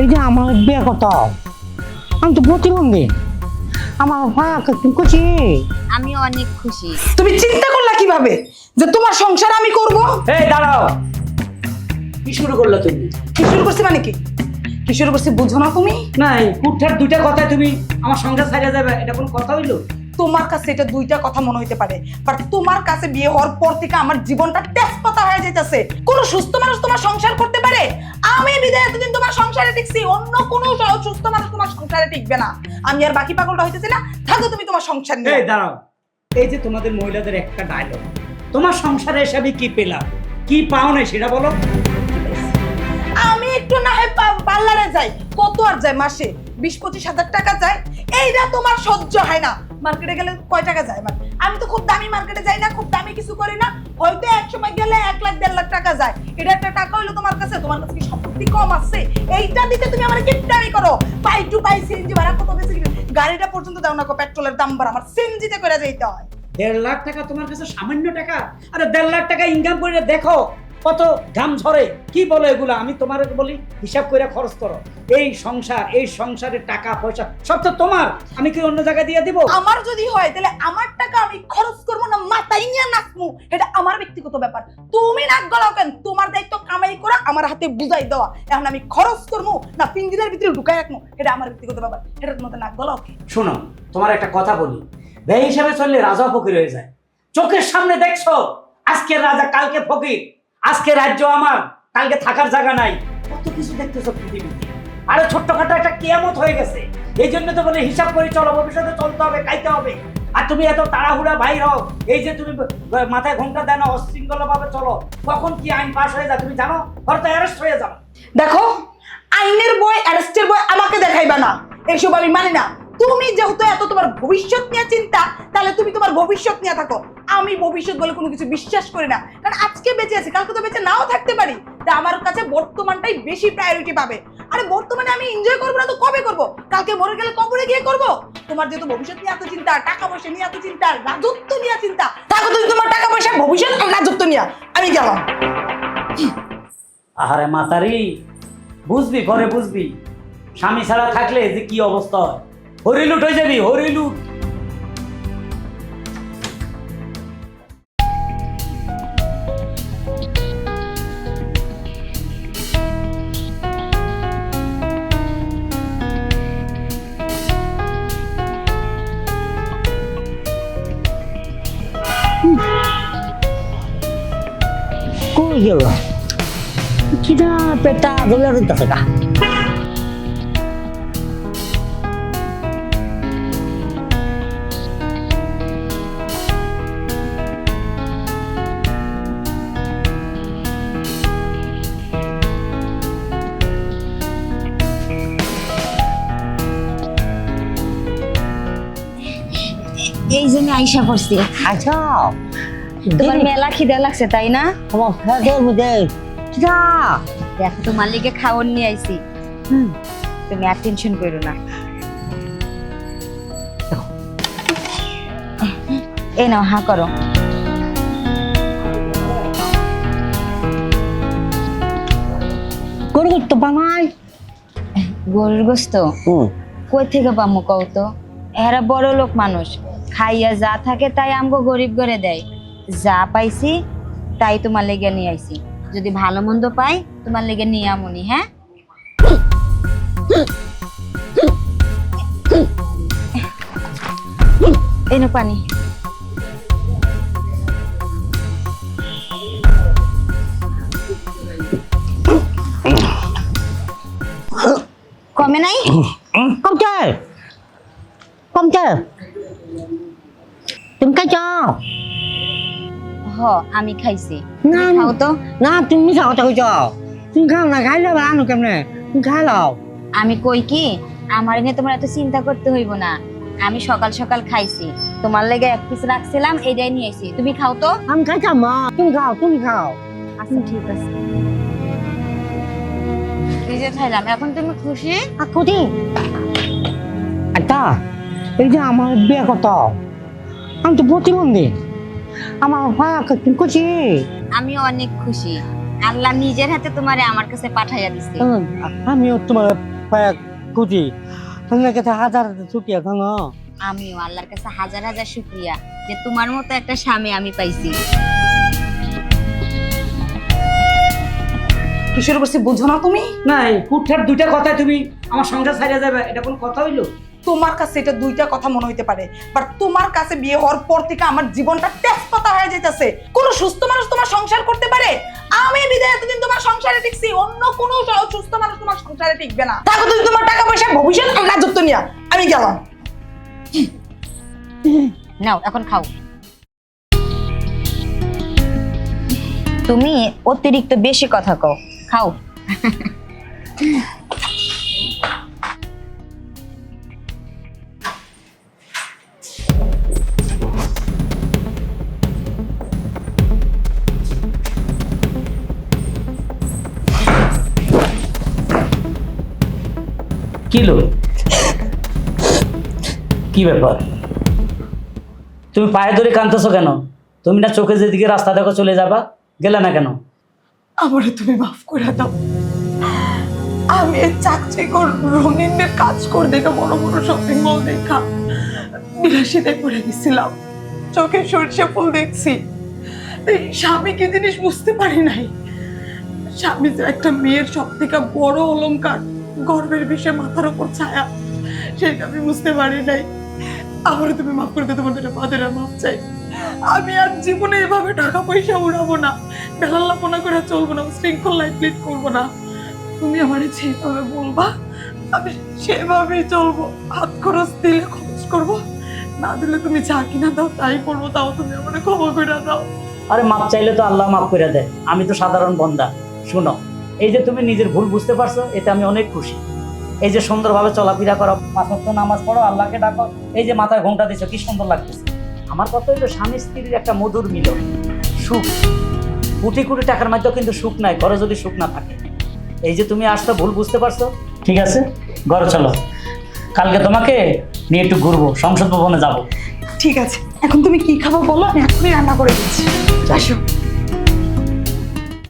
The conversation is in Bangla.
এই যে আমার বিয়ে কত আমি তো প্রতিবন্ধী। আমার ভাই তুমি খুশি? আমি অনেক খুশি। তুমি চিন্তা করলা কীভাবে? যে তোমার সংসার আমি করব? এই দাঁড়াও। কি শুরু করল তুমি? কি শুরু করছি মানে কি? কি শুরু করছি বুঝো না তুমি? নাই কুঠার দুইটা কথায় তুমি আমার সংসার ছাড়িয়ে যাবে এটা কোনো কথা হইল? তোমার কাছে এটা দুইটা কথা মনে হইতে পারে বাট তোমার কাছে বিয়ে হওয়ার পর থেকে আমার জীবনটা তেজপাতা হয়ে যাইতেছে। কোন সুস্থ মানুষ তোমার সংসার করতে পারে সংসারে টিকছি অন্য কোন সুস্থ মানুষ তোমার সংসারে টিকবে না। আমি আর বাকি পাগলটা হইতেছি না। থাকো তুমি তোমার সংসার নিয়ে। এই দাঁড়াও। এই যে তোমাদের মহিলাদের একটা ডায়লগ তোমার সংসারে এসে আমি কি পেলাম? কি পাও না সেটা বলো। আমি একটু না হয় পা- পার্লারে যাই। কত আর যায় মাসে? বিশ পঁচিশ হাজার টাকা যায়। এইটা তোমার সহ্য হয় না। মার্কেটে গেলে কয় টাকা যায় আমার? আমি তো খুব দামি মার্কেটে যাই না খুব দামি কিছু করি না। হয়তো এক সময় গেলে এক লাখ দেড় লাখ টাকা যায়। এটা একটা টাকা হইল তোমার কাছে তোমার কাছে কি সম্পত্তি কম আছে? এইটা দিতে তুমি আমার করো। পাই টু পাই সিএনজি ভাড়া কত বেশি গাড়িটা পর্যন্ত দাও না পেট্রোলের দাম বাড়া আমার সিএনজিতে করে যেতে হয়। দেড় লাখ টাকা তোমার কাছে সামান্য টাকা? আরে দেড় লাখ টাকা ইনকাম করে দেখো কত ঘাম ঝরে। কি বলো এগুলো? আমি তোমার বলি হিসাব করে খরচ করো। এই সংসার এই সংসারের টাকা পয়সা সব তো তোমার। আমি কি অন্য জায়গায় দিয়ে দিব? আমার যদি হয় তাহলে আমার টাকা আমি খরচ করব না মাথায় নিয়ে নাচমু এটা ব্যক্তিগত ব্যাপার। তুমি নাক গলাও কেন? তোমার দায়িত্ব কামাই আমার হাতে বুঝাই দেওয়া। এখন আমি খরচ করব না ভিতরে ঢুকাই রাখব এটা আমার ব্যক্তিগত ব্যাপার। মধ্যে নাক গলাও শোনো, তোমার একটা কথা বলি। ব্যয় হিসাবে চললে রাজা ফকির হয়ে যায়। চোখের সামনে দেখছ আজকের রাজা, কালকে ফকির। আজকে রাজ্য আমার, কালকে থাকার জায়গা নাই। কত কিছু দেখতেছো পৃথিবীতে। আরে একটা কেয়ামত হয়ে গেছে। এই জন্য তো বলে হিসাব করে, চলো, ভবিষ্যতে চলতে হবে, খাইতে হবে। আর তুমি এত তাড়াহুড়া বাইর হও, এই যে তুমি মাথায় ঘোমটা দেন অশৃঙ্খলা ভাবে চলো। কখন কি আইন পাশ হয়ে যায় তুমি জানো? হয়তো অ্যারেস্ট হয়ে যাবে দেখো, আইনের বই অ্যারেস্টের বই আমাকে দেখাইবা না। এসব আমি মানি না। তুমি যেহেতু এত তোমার ভবিষ্যৎ নিয়ে চিন্তা, তাহলে তুমি তোমার ভবিষ্যৎ নিয়ে থাকো। আমি ভবিষ্যৎ বলে কোনো কিছু বিশ্বাস করি না। কারণ আজকে বেঁচে আছি, কালকে তো বেঁচে নাও থাকতে পারি। তা আমার কাছে বর্তমানটাই বেশি প্রায়োরিটি পাবে। আরে বর্তমানে আমি এনজয় করব না তো কবে করব? কালকে মরে গেলে কবরে গিয়ে করব? তোমার যেহেতু ভবিষ্যৎ নিয়ে এত চিন্তা, টাকা পয়সা নিয়ে এত চিন্তা, রাজত্ব নিয়ে চিন্তা থাকো তুমি তোমার টাকা পয়সা, ভবিষ্যৎ রাজত্ব নিয়ে আমি গেলাম। আহারে মাতারি, বুঝবি পরে বুঝবি। স্বামী ছাড়া থাকলে যে কি অবস্থা হয়? হরিলুট হয়ে যাবি, হরিলুট। কই গেল কিনা পেটা গলে রইতেছে না এই জন্য আইসা পড়ছি। আচ্ছা। তোমার মেলা খিদে লাগছে তাই না? কিনা দেখো তোমার লিগে খাওয়ার নিয়ে আইছি। তুমি আর টেনশন করো না। এই নাও হা করো। করতে বানাই। গরুর গোস্ত? কই থেকে পামু কও তো? এরা বড় লোক মানুষ। খাইয়া যা থাকে তাই আমগো গরিব করে দেয়। যা পাইছি, তাই তোমার লেগে নিয়ে আইছি। যদি ভালো মন্দ পাই, তোমার লেগে নিয়ে আমুনি হ্যাঁ? এনো পানি। কমে নাই? কমছে? কমছে? তুমি খাইছো? হ আমি খাইছি। না, খাও তো। না তুমি মিশা কথা কইছ। তুমি খাও না খাইলে বানো কেমনে? তুমি খাই লও। আমি কই কি আমার নিয়ে তোমার এত চিন্তা করতে হইব না। আমি সকাল সকাল খাইছি। তোমার লেগে এক পিস রাখছিলাম এটাই নিয়ে আইছি। তুমি খাও তো। আমি খাইছাম মা। তুমি খাও তুমি খাও। আচ্ছা ঠিক আছে। এই যে খাইলাম এখন তুমি খুশি? খুঁটি একটা এই যে আমার বিয়ে কত আমি তো প্রতিবন্ধী। আমার ভাই তুমি খুশি। আমি অনেক খুশি। আল্লাহ নিজের হাতে তোমারে আমার কাছে পাঠাইয়া দিছে। আমিও তোমার পায়া খুঁজি। তোমার কাছে হাজার ছুটি এখন আমিও আল্লাহর কাছে হাজার হাজার শুক্রিয়া যে তোমার মতো একটা স্বামী আমি পাইছি। কিশোর বসে বুঝো না তুমি? নাই কুঠার দুইটা কথায় তুমি আমার সংসার ছাড়িয়ে যাবে এটা কোন কথা হইল? তোমার কাছে এটা দুইটা কথা মনে হইতে পারে। বাট তোমার কাছে বিয়ে হওয়ার পর থেকে আমার জীবনটা তেজপাতা হয়ে যাইতেছে। কোন সুস্থ মানুষ তোমার সংসার করতে পারে? আমি বিদায় এতদিন তোমার সংসারে টিকছি, অন্য কোনো সুস্থ মানুষ তোমার সংসারে টিকবে না। থাকো তুমি তোমার টাকা পয়সা ভবিষ্যৎ রাজত্ব নিয়ে, আমি গেলাম। নাও, এখন খাও। তুমি অতিরিক্ত বেশি কথা কও, খাও। কি লো কি ব্যাপার? তুমি পায়ে ধরে কাঁদতেছো কেন? তুমি না চোখে যেদিকে রাস্তা দেখো চলে যাবা, গেলে না কেন? আমারে তুমি মাফ করে দাও। আমি এই চাকরি কর রঙিনের কাজ করে দেখা বড় বড় শপিং মল দেখা। বিলাসিতে করে গেছিলাম। চোখে সরষে ফুল দেখছি। স্বামী কি জিনিস বুঝতে পারি নাই? স্বামী যে একটা মেয়ের সব থেকে বড় অলংকার। গর্বের বিষয়ে মাথার উপর ছায়া। সেটা আমি বুঝতে পারি নাই। আমারও তুমি মাফ করে তোমার দুটো পাদের মাফ চাই আমি আর জীবনে এভাবে টাকা পয়সা উড়াবো না। বেলাল্লাপনা করে চলবো না শৃঙ্খল লাইফ লিড করব না। তুমি আমার যেভাবে বলবা, আমি সেভাবেই চলবো। হাত খরচ দিলে খরচ করব। না দিলে তুমি যা কিনা দাও, তাই করব, তাও তুমি আমার ক্ষমা করে দাও। আরে মাপ চাইলে তো আল্লাহ মাফ করে দেয়। আমি তো সাধারণ বন্দা। শুনো এই যে তুমি নিজের ভুল বুঝতে পারছ, এতে আমি অনেক খুশি। এই যে সুন্দরভাবে চলাফেরা করো, পাঁচ নামাজ পড়ো, আল্লাহকে ডাকো, এই যে মাথায় ঘোমটা দিছো, কি সুন্দর লাগতেছে। আমার কথা হইল, স্বামী স্ত্রীর একটা মধুর মিলন, সুখ। কোটি কোটি টাকার মধ্যেও কিন্তু সুখ নাই, ঘরে যদি সুখ না থাকে। এই যে তুমি আসছো, ভুল বুঝতে পারছ? ঠিক আছে, ঘরে চলো। কালকে তোমাকে নিয়ে একটু ঘুরবো, সংসদ ভবনে যাব। ঠিক আছে, এখন তুমি কি খাব বলো? আমি এখনই রান্না করে দিচ্ছি। আসো।